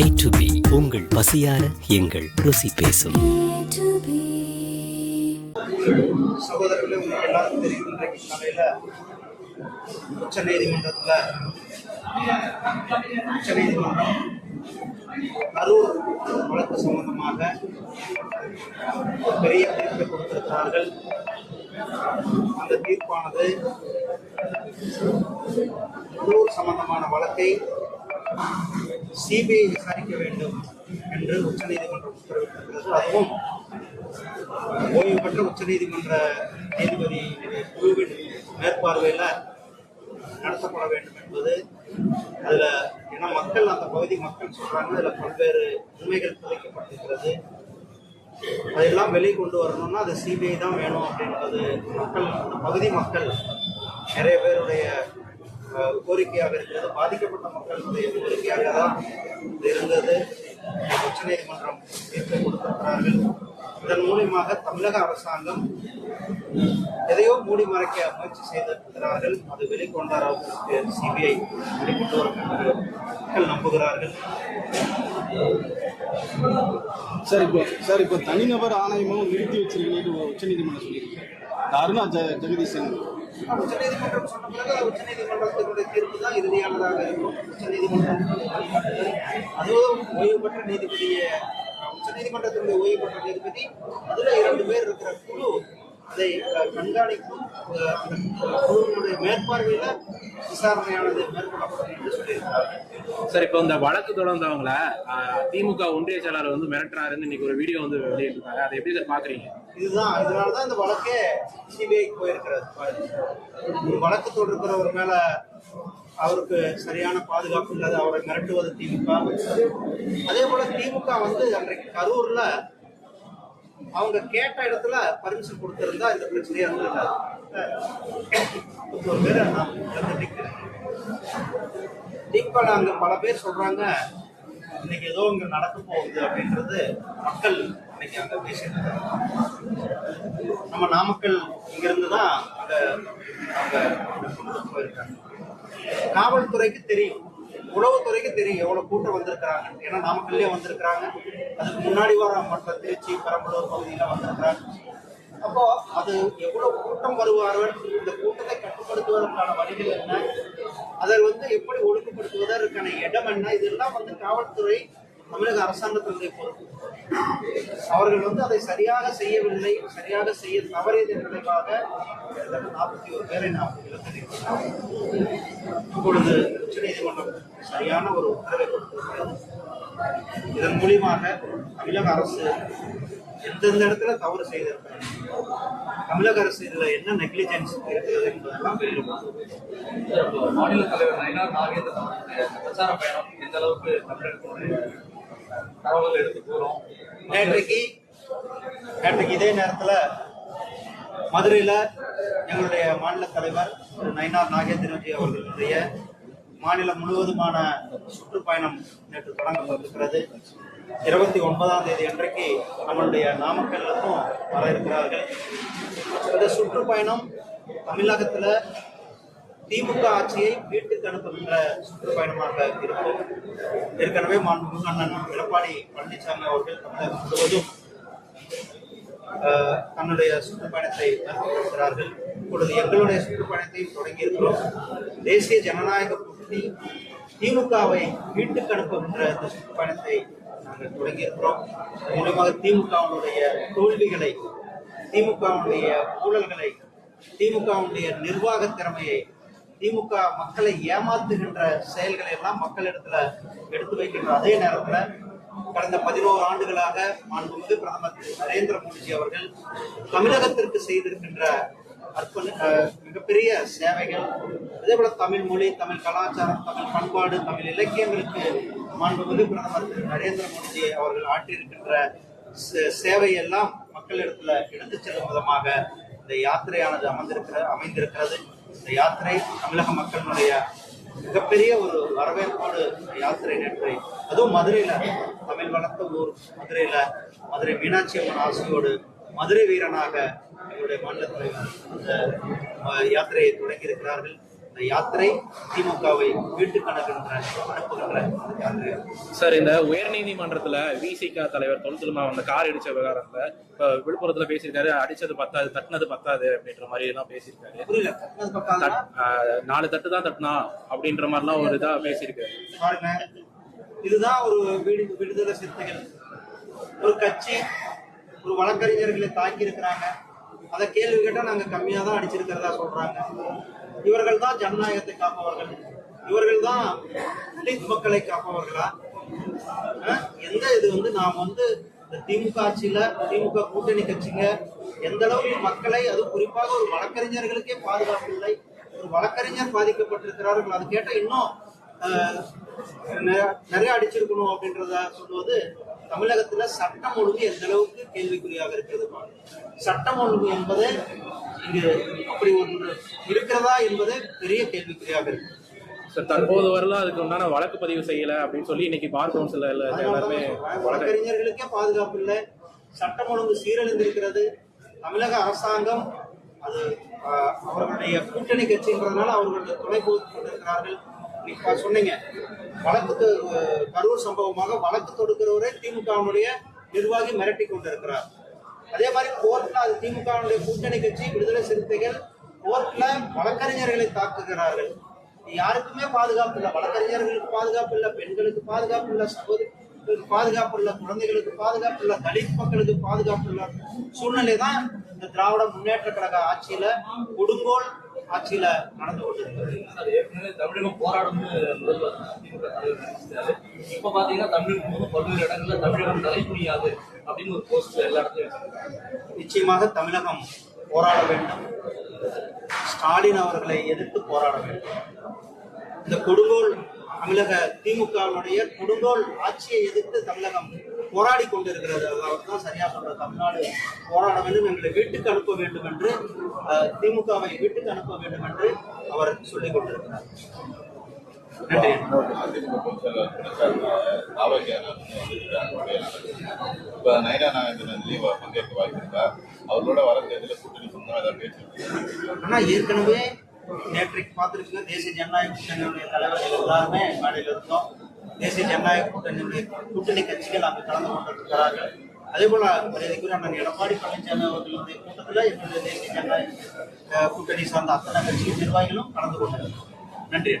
A to be உங்கள் பசியார எங்கள் ருசி பேசும். சகோதரர்களே உங்களுக்கு எல்லாரும் தெரியும் இன்றைக்கு காலையில் உச்ச நீதிமன்றத்தில் உச்ச நீதிமன்றம் கரூர் வழக்கு சம்பந்தமாக பெரிய தீர்ப்பை கொடுத்திருக்கிறார்கள் அந்த தீர்ப்பானது கரூர் சம்பந்தமான வழக்கை சிபிஐ விசாரிக்க வேண்டும் என்று உச்சநீதிமன்றம் உத்தரவிட்டிருக்கிறது அதுவும் ஓய்வு பெற்ற உச்சநீதிமன்ற நீதிபதி குழுவின் மேற்பார்வையில் நடத்தப்பட வேண்டும் என்பது அதில் ஏன்னா மக்கள் அந்த பகுதி மக்கள் சொல்றாங்க அதில் பல்வேறு உண்மைகள் புதைக்கப்பட்டிருக்கிறது. அதெல்லாம் வெளியே கொண்டு வரணும்னா அது சிபிஐ தான் வேணும் அப்படின்றது மக்கள் அந்த பகுதி மக்கள் நிறைய பேருடைய கோரிக்கையாக இருக்கிறது. பாதிக்கப்பட்ட மக்களுடைய கோரிக்கையாக தான் இருந்தது இருந்தது. உச்சநீதிமன்றம் தீர்ப்பு கொடுத்திருக்கிறார்கள். இதன் மூலியமாக தமிழக அரசாங்கம் எதையோ மூடி மறைக்க முயற்சி செய்திருக்கிறார்கள். அது வெளிக்கொண்ட அளவுக்கு சிபிஐ வெளிக்கொண்டு வருகின்றனர் மக்கள் நம்புகிறார்கள். சார் இப்போ சார் இப்போ தனிநபர் ஆணையமும் நிறுத்தி வச்சிருக்கீங்க உச்சநீதிமன்றம் சொல்லியிருக்கேன் அருணா ஜ ஜெகதீசன் உச்சநீதிமன்றம் சொன்ன பிறகு உச்சநீதிமன்றத்தினுடைய தீர்ப்பு தான் இறுதியானதாக இருக்கும் உச்சநீதிமன்றம் அதுவும் ஓய்வு பெற்ற நீதிபதியை உச்சநீதிமன்றத்தினுடைய ஓய்வு பெற்ற நீதிபதி அதில் இரண்டு பேர் இருக்கிற குழு அதை கண்காணிக்கும் குழுவினுடைய மேற்பார்வையில விசாரணையானது மேற்கொள்ளப்படும் என்று சொல்லியிருக்கிறார்கள். சார் இப்போ இந்த வழக்கு தொடர்ந்தவங்கள திமுக ஒன்றிய செயலாளர் வந்து மிரட்டுறாருன்னு இன்னைக்கு ஒரு வீடியோ வந்து வெளியிட்டிருக்காங்க. அதை எப்படி சார் பாக்குறீங்க? இதுதான் இதனால தான் இந்த வழக்கே சிபிஐக்கு போயிருக்கிறது. வழக்கு தொடர்கிறவர் மேல அவருக்கு சரியான பாதுகாப்பு இல்லாத அவரை மிரட்டுவது திமுக. அதே போல திமுக வந்து அன்றைக்கு கரூர்ல அவங்க கேட்ட இடத்துல பர்மிஷன் கொடுத்திருந்தா இந்த பிரச்சனையே இருந்திருக்காது. ஒரு பேரை நான் அங்க பல பேர் சொல்றாங்க இன்னைக்கு ஏதோ இங்க நடக்க போகுது அப்படின்றது மக்கள் இன்னைக்கு அங்க பேசிட்டு நம்ம நாமக்கல் இங்கிருந்து தான் அங்க அங்க போயிருக்காங்க. காவல்துறைக்கு தெரியும். உளவுத்துறைக்கு தெரியும் எவ்வளவு கூட்டம் வந்திருக்கிறாங்க. ஏன்னா நாமக்கல்லே வந்திருக்கிறாங்க. அதுக்கு முன்னாடி வர மற்ற திருச்சி பெரம்பலூர் பகுதியில வந்திருக்கிறாங்க. அப்போ அது எவ்வளவு கூட்டம் வருவார்கள்? இந்த கூட்டத்தை கட்டுப்படுத்துவதற்கான வழிகள் என்ன? அதை வந்து எப்படி ஒழுங்குபடுத்துவதற்கான இடம் என்ன? இதெல்லாம் வந்து காவல்துறை தமிழக அரசாங்கத்தினுடைய பொறுப்பு. அவர்கள் வந்து அதை சரியாக செய்யவில்லை சரியாக செய்ய தவறியதன் விளைவாக நாற்பத்தி ஒரு பேரை நாம் இழந்திருக்கிறோம் இப்பொழுது உச்சநீதிமன்றம் சரியான ஒரு உத்தரவை கொடுத்திருக்கிறது. இதன் மூலியமாக தமிழக அரசு எந்தெந்த இடத்துல தவறு செய்திருக்கிறாங்க தமிழக அரசு இதுல என்ன நெக்லிஜென்ஸ் இருக்கிறது என்பதெல்லாம் வெளியில மாநில தலைவர் நயனார் நாகேந்திரன் பிரச்சார பயணம் எந்த அளவுக்கு தமிழகத்தினுடைய தகவல்கள் எடுத்து நேற்றைக்கு நேற்றைக்கு இதே நேரத்தில் மதுரையில் எங்களுடைய மாநில தலைவர் திரு நயினார் நாகேந்திரஜி அவர்களுடைய மாநிலம் முழுவதுமான சுற்றுப்பயணம் நேற்று தொடங்கப்பட்டிருக்கிறது. இருபத்தி ஒன்பதாம் தேதி அன்றைக்கு நம்மளுடைய நாமக்கல்லுக்கும் வர இருக்கிறார்கள். இந்த சுற்றுப்பயணம் தமிழகத்தில் திமுக ஆட்சியை வீட்டுக்கு அனுப்புகின்ற சுற்றுப்பயணமாக இருக்கும். ஏற்கனவே மாண்புமிகு அண்ணன் எடப்பாடி பழனிசாமி அவர்கள் தமிழகம் முழுவதும் தன்னுடைய சுற்றுப்பயணத்தை மேற்கொண்டிருக்கிறார்கள். இப்பொழுது எங்களுடைய சுற்றுப்பயணத்தையும் தொடங்கியிருக்கிறோம். தேசிய ஜனநாயக கூட்டணி திமுகவை வீட்டுக்கு அனுப்புகின்ற இந்த சுற்றுப்பயணத்தை நாங்கள் தொடங்கி இருக்கிறோம் மூலமாக திமுகவினுடைய தோல்விகளை திமுகவுடைய ஊழல்களை திமுகவுடைய நிர்வாக திறமையை திமுக மக்களை ஏமாத்துகின்ற செயல்களை எல்லாம் மக்களிடத்துல எடுத்து வைக்கின்ற அதே நேரத்துல கடந்த பதினோரு ஆண்டுகளாக மாண்புமிகு பிரதமர் திரு நரேந்திர மோடிஜி அவர்கள் தமிழகத்திற்கு செய்திருக்கின்ற அற்புத மிகப்பெரிய சேவைகள் அதே போல தமிழ் மொழி தமிழ் கலாச்சாரம் தமிழ் பண்பாடு தமிழ் இலக்கியங்களுக்கு மாண்புமிகு பிரதமர் திரு நரேந்திர மோடிஜி அவர்கள் ஆற்றியிருக்கின்ற சே- சேவையெல்லாம் மக்களிடத்துல எடுத்துச் செல்லும் விதமாக இந்த யாத்திரையானது அமைந்திருக்கிற அமைந்திருக்கிறது. இந்த யாத்திரை தமிழக மக்களுடைய மிகப்பெரிய ஒரு வரவேற்போடு யாத்திரை நேற்று அதுவும் மதுரையில் தமிழ் வளர்த்த ஊர் மதுரையில் மதுரை மீனாட்சி அம்மன் ஆசையோடு மதுரை வீரனாக எங்களுடைய மாநில தலைவர் அந்த யாத்திரையை தொடங்கி இருக்கிறார்கள் இந்த யாத்திரை திமுகவை அனுப்புகின்ற இந்த யாத்திரை. சார் இந்த உயர்நீதிமன்றத்துல விசிக தலைவர் தொல் அந்த கார் இடிச்ச விவகாரத்துல இப்ப விழுப்புரத்துல பேசியிருக்காரு அடிச்சது பத்தாது தட்டினது பத்தாது அப்படின்ற மாதிரி எல்லாம் பேசியிருக்காரு. புரியல. நாலு தட்டு தான் தட்டினா அப்படின்ற மாதிரிலாம் ஒரு இதா பேசியிருக்காரு. பாருங்க. இதுதான் ஒரு விடு விடுதலை சிறுத்தைகள். ஒரு கட்சி ஒரு வழக்கறிஞர்களை தாக்கி இருக்கிறாங்க அதை கேள்வி கேட்டா நாங்க கம்மியா தான் அடிச்சிருக்கிறதா சொல்றாங்க. இவர்கள் தான் ஜனநாயகத்தை காப்பவர்கள். இவர்கள் தான் தலித் மக்களை காப்பவர்களா? எந்த இது வந்து நாம் வந்து இந்த திமுக ஆட்சியில திமுக கூட்டணி கட்சிங்க எந்த அளவுக்கு மக்களை அது குறிப்பாக ஒரு வழக்கறிஞர்களுக்கே பாதுகாப்பு இல்லை. ஒரு வழக்கறிஞர் பாதிக்கப்பட்டிருக்கிறார்கள். அது கேட்டால் இன்னும் நிறைய அடிச்சிருக்கணும் அப்படின்றத சொல்லுவது தமிழகத்துல சட்டம் ஒழுங்கு எந்த அளவுக்கு கேள்விக்குறியாக இருக்கிறது சட்டம் ஒழுங்கு என்பது இங்கு அப்படி ஒன்று இருக்கிறதா என்பது பெரிய கேள்விக்குறியாக இருக்கு. சார் தற்போது வரலாம் அதுக்கு உண்டான வழக்கு பதிவு செய்யல அப்படின்னு சொல்லி இன்னைக்கு பார் கவுன்சில் எல்லாருமே வழக்கு வழக்கறிஞர்களுக்கே பாதுகாப்பு இல்லை. சட்டம் ஒழுங்கு சீரழிந்திருக்கிறது. தமிழக அரசாங்கம் அது அவர்களுடைய கூட்டணி கட்சின்றதுனால அவர்களுடைய துணை போட்டு இப்போ சொன்னீங்க. வழக்கு கரூர் சம்பவமாக வழக்கு தொடுக்கிறவரே திமுகவினுடைய நிர்வாகி மிரட்டி கொண்டிருக்கிறார். அதே மாதிரி கோர்ட்ல அது திமுகவினுடைய கூட்டணி கட்சி விடுதலை சிறுத்தைகள் கோர்ட்ல வழக்கறிஞர்களை தாக்குகிறார்கள். யாருக்குமே பாதுகாப்பு இல்லை. வழக்கறிஞர்களுக்கு பாதுகாப்பு இல்லை பெண்களுக்கு பாதுகாப்பு இல்லை சகோதரிகளுக்கு பாதுகாப்பு இல்லை குழந்தைகளுக்கு பாதுகாப்பு இல்லை தலித் மக்களுக்கு பாதுகாப்பு இல்லை. சூழ்நிலை தான் இந்த திராவிட முன்னேற்ற கழக ஆட்சியில கொடுங்கோல் ஆட்சியில நடந்து கொண்டிருக்கிறது ஏற்கனவே தமிழகம் போராடும்னு முதல்வர் திமுக தலைவர் அறிவிச்சிட்டாரு. இப்ப பாத்தீங்கன்னா தமிழகம் பல்வேறு இடங்கள்ல தமிழகம் தலை குனியாது அப்படின்னு ஒரு போஸ்ட் எல்லா இடத்துலயும். நிச்சயமாக தமிழகம் போராட வேண்டும் ஸ்டாலின் அவர்களை எதிர்த்து போராட வேண்டும் இந்த கொடுங்கோல் தமிழக திமுகவினுடைய கொடுங்கோல் ஆட்சியை எதிர்த்து தமிழகம் போராடி கொண்டிருக்கிறது அவர் தான் சரியா சொல்ற தமிழ்நாடு போராட வேண்டும் எங்களை வீட்டுக்கு அனுப்ப வேண்டும் என்று திமுகவை வீட்டுக்கு அனுப்ப வேண்டும் என்று அவர் சொல்லிக் கொண்டிருக்கிறார். இப்போ நயனா நாகேந்திரன் லீவ் பங்கேற்க வாய்ப்பு இருக்கா அவர்களோட வர தேர்தலில் கூட்டணி சொந்தம் ஏதாவது ஆனா ஏற்கனவே நேற்றைக்கு பார்த்துருக்கீங்க தேசிய ஜனநாயக கூட்டணியுடைய தலைவர்கள் எல்லாருமே மேடையில் இருந்தோம். தேசிய ஜனநாயக கூட்டணியுடைய கூட்டணி கட்சிகள் அங்கு கலந்து கொண்டிருக்கிறார்கள். அதே போல மரியாதைக்குரிய அண்ணன் எடப்பாடி பழனிசாமி அவர்களுடைய கூட்டத்தில் எங்களுடைய தேசிய ஜனநாயக கூட்டணி சார்ந்த அத்தனை கட்சி நிர்வாகிகளும் கலந்து கொண்டிருக்கிறோம் நன்றி.